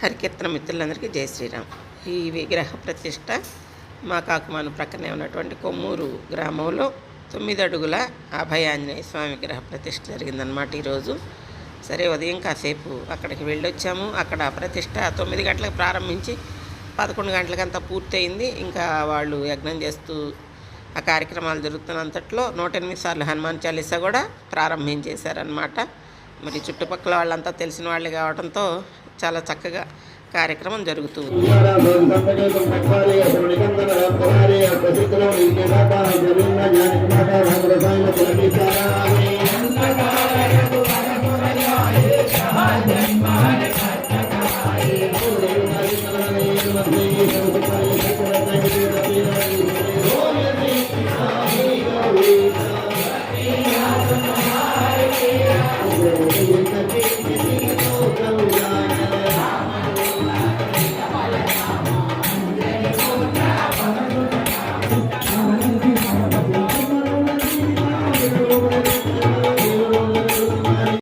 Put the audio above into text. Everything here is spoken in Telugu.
హరికీర్తన మిత్రులందరికీ జై శ్రీరామ్. ఈ విగ్రహ ప్రతిష్ట మా కాకుమాను ప్రక్కనే ఉన్నటువంటి కొమ్మూరు గ్రామంలో తొమ్మిది అడుగుల అభయాంజనేయ స్వామి విగ్రహ ప్రతిష్ట జరిగిందనమాట ఈరోజు. సరే ఉదయం కాసేపు అక్కడికి వెళ్ళొచ్చాము. అక్కడ ప్రతిష్ట తొమ్మిది గంటలకు ప్రారంభించి పదకొండు గంటలకంతా పూర్తయింది. ఇంకా వాళ్ళు యజ్ఞం చేస్తూ ఆ కార్యక్రమాలు జరుగుతున్నంతట్లో నూట ఎనిమిది సార్లు హనుమాన్ చాలీసా కూడా ప్రారంభించేశారనమాట మరి చుట్టుపక్కల వాళ్ళంతా తెలిసిన వాళ్ళు కావడంతో చాలా చక్కగా కార్యక్రమం జరుగుతుంది Thank.